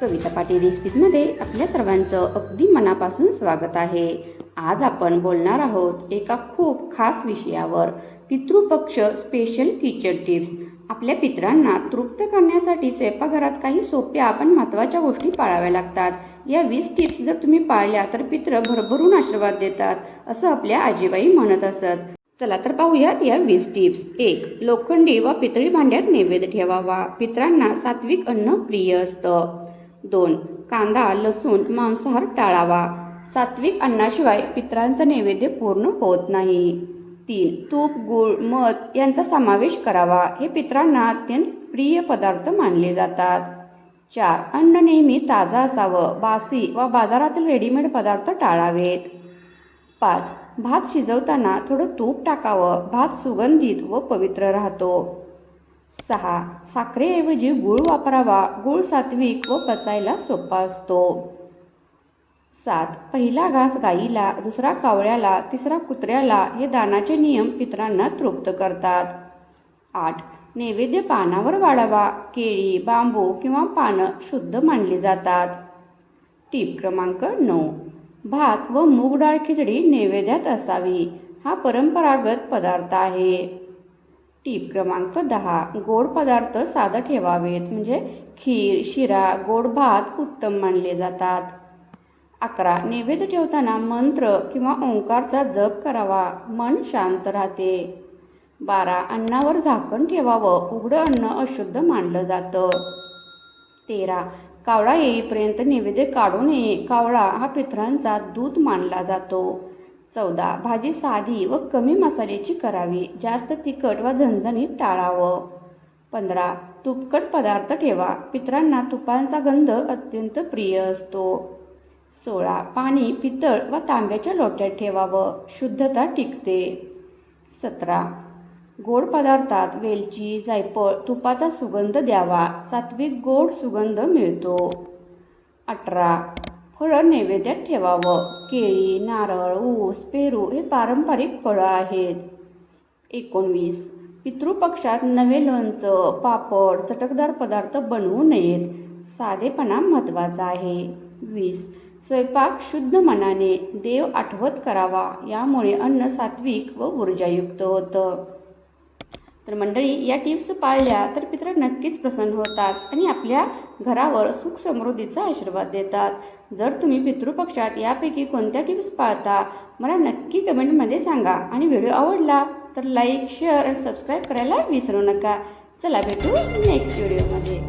कविता पाटील रेसिपीजमध्ये आपल्या सर्वांचं अगदी मनापासून स्वागत आहे. आज आपण बोलणार आहोत एका खूप खास विषयावर पितृपक्ष स्पेशल किचन टिप्स आपल्या पितरांना तृप्त करण्यासाठी स्वयंपाकघरात काही सोप्या पण महत्त्वाच्या गोष्टी पाळाव्या लागतात. या वीस टिप्स जर तुम्ही पाळल्या तर पित्र भरभरून आशीर्वाद देतात असं आपल्या आजीबाई म्हणत असत. चला तर पाहूयात या वीस टिप्स एक लोखंडी व पितळी भांड्यात नैवेद्य ठेवावा. पितरांना सात्विक अन्न प्रिय असतं. दोन. कांदा लसूण मांसाहार टाळावा. सात्विक अन्नाशिवाय पितरांचं नैवेद्य पूर्ण होत नाही. तीन. तूप गूळ मध यांचा समावेश करावा. हे पित्रांना अत्यंत प्रिय पदार्थ मानले जातात. चार. अन्न नेहमी ताजं असावं. बासी व बाजारातील रेडीमेड पदार्थ टाळावेत. पाच. भात शिजवताना थोडं तूप टाकावं. भात सुगंधित व पवित्र राहतो. सहा. साखरेऐवजी गूळ वापरावा. गूळ सात्विक व पचायला सोपा असतो. सात. पहिला घास गाईला दुसरा कावळ्याला तिसरा कुत्र्याला हे दानाचे नियम पितरांना तृप्त करतात. आठ. नैवेद्य पानावर वाढावा केळी बांबू किंवा पानं शुद्ध मानली जातात. टीप क्रमांक नऊ. भात व मूग डाळ खिचडी नैवेद्यात असावी. हा परंपरागत पदार्थ आहे. टीप क्रमांक दहा. गोड पदार्थ साधं ठेवावेत. म्हणजे खीर शिरा गोड भात उत्तम मानले जातात. अकरा. नैवेद्य ठेवताना मंत्र किंवा ओंकारचा जप करावा. मन शांत राहते. बारा. अन्नावर झाकण ठेवावं. उघडं अन्न अशुद्ध मानलं जातं. तेरा. कावळा येईपर्यंत नैवेद्य काढू नये. कावळा हा पितरांचा दूध मानला जातो. चौदा. भाजी साधी व कमी मसाल्याची करावी. जास्त तिखट व झणझणीत टाळावं. पंधरा. तुपकट पदार्थ ठेवा. पितरांना तुपांचा गंध अत्यंत प्रिय असतो. सोळा. पाणी पितळ व तांब्याच्या लोट्यात ठेवावं. शुद्धता टिकते. सतरा. गोड पदार्थात वेलची जायफळ तुपाचा सुगंध द्यावा. सात्विक गोड सुगंध मिळतो. अठरा. फळं नैवेद्यात ठेवावं. केळी नारळ ऊस पेरू हे पारंपरिक फळं आहेत. एकोणवीस. पितृपक्षात नवे लोणचं पापड चटकदार पदार्थ बनवू नयेत. साधेपणा महत्त्वाचा आहे. वीस. स्वयंपाक शुद्ध मनाने देव आठवत करावा. यामुळे अन्न सात्विक व ऊर्जायुक्त होतं. तर मंडळी या टिप्स पाळल्या तर पित्र नक्कीच प्रसन्न होतात आणि आपल्या घरावर सुख समृद्धीचा आशीर्वाद देतात. जर तुम्ही पितृपक्षात यापैकी कोणत्या टिप्स पाळता मला नक्की कमेंटमध्ये सांगा. आणि व्हिडिओ आवडला तर लाईक शेअर आणि सबस्क्राईब करायला विसरू नका. चला भेटू नेक्स्ट व्हिडिओमध्ये.